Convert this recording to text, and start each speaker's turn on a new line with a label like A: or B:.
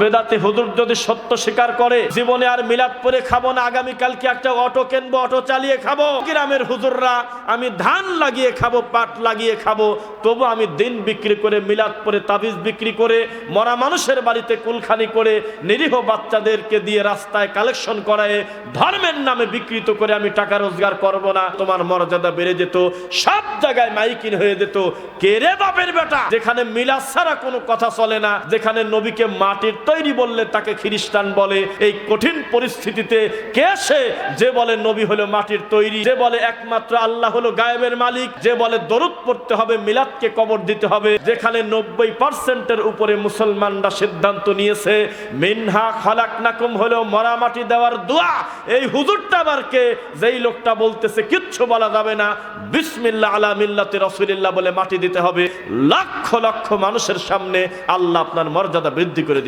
A: বেদাতে হুজুর যদি সত্য স্বীকার করে, জীবনে আর মিলাদ পরে খাব না আগামীকালকে একটা অটো কিনবো, অটো চালিয়ে খাব। গ্রামের হুজুররা, আমি ধান লাগিয়ে খাব, পাট লাগিয়ে খাব, তবু আমি দিন বিক্রি করে, মিলাদ পরে তাবিজ বিক্রি করে, মরা মানুষের বাড়িতে কুলখানি করে, নিরীহ বাচ্চাদেরকে দিয়ে রাস্তায় কালেকশন করায়, ধর্মের নামে বিকৃত করে আমি টাকা রোজগার করব না। তোমার মর্যাদা বেড়ে যেত, সব জায়গায় মাইকিন হয়ে যেত। কে রে বাপের বেটা? যেখানে মিলাদ ছাড়া কোনো কথা চলে না, যেখানে নবীকে মাটির তৈরি বললে তাকে খ্রিস্টান বলে। এই কঠিন পরিস্থিতিতে কে সে? যে বলে নবী হলো মাটির তৈরি, যে বলে একমাত্র আল্লাহ হলো গায়েবের মালিক, যে বলে দরুদ পড়তে হবে, মিলাদকে কবর দিতে হবে। যেখানে নব্বই পার্সেন্টের উপরে মুসলমানরা সিদ্ধান্ত নিয়েছে, মিনহা খালাক নাকুম হলো মরা মাটি দেওয়ার দোয়া। এই হুজুরটা আবার কে? যেই লোকটা বলতেছে, কিচ্ছু বলা যাবে না। বিসমিল্লাহ আলা মিল্লাতে রসুলিল্লাহ বলে মাটি দিতে হবে। লক্ষ লক্ষ মানুষের সামনে আল্লাহ আপনার মর্যাদা বৃদ্ধি করে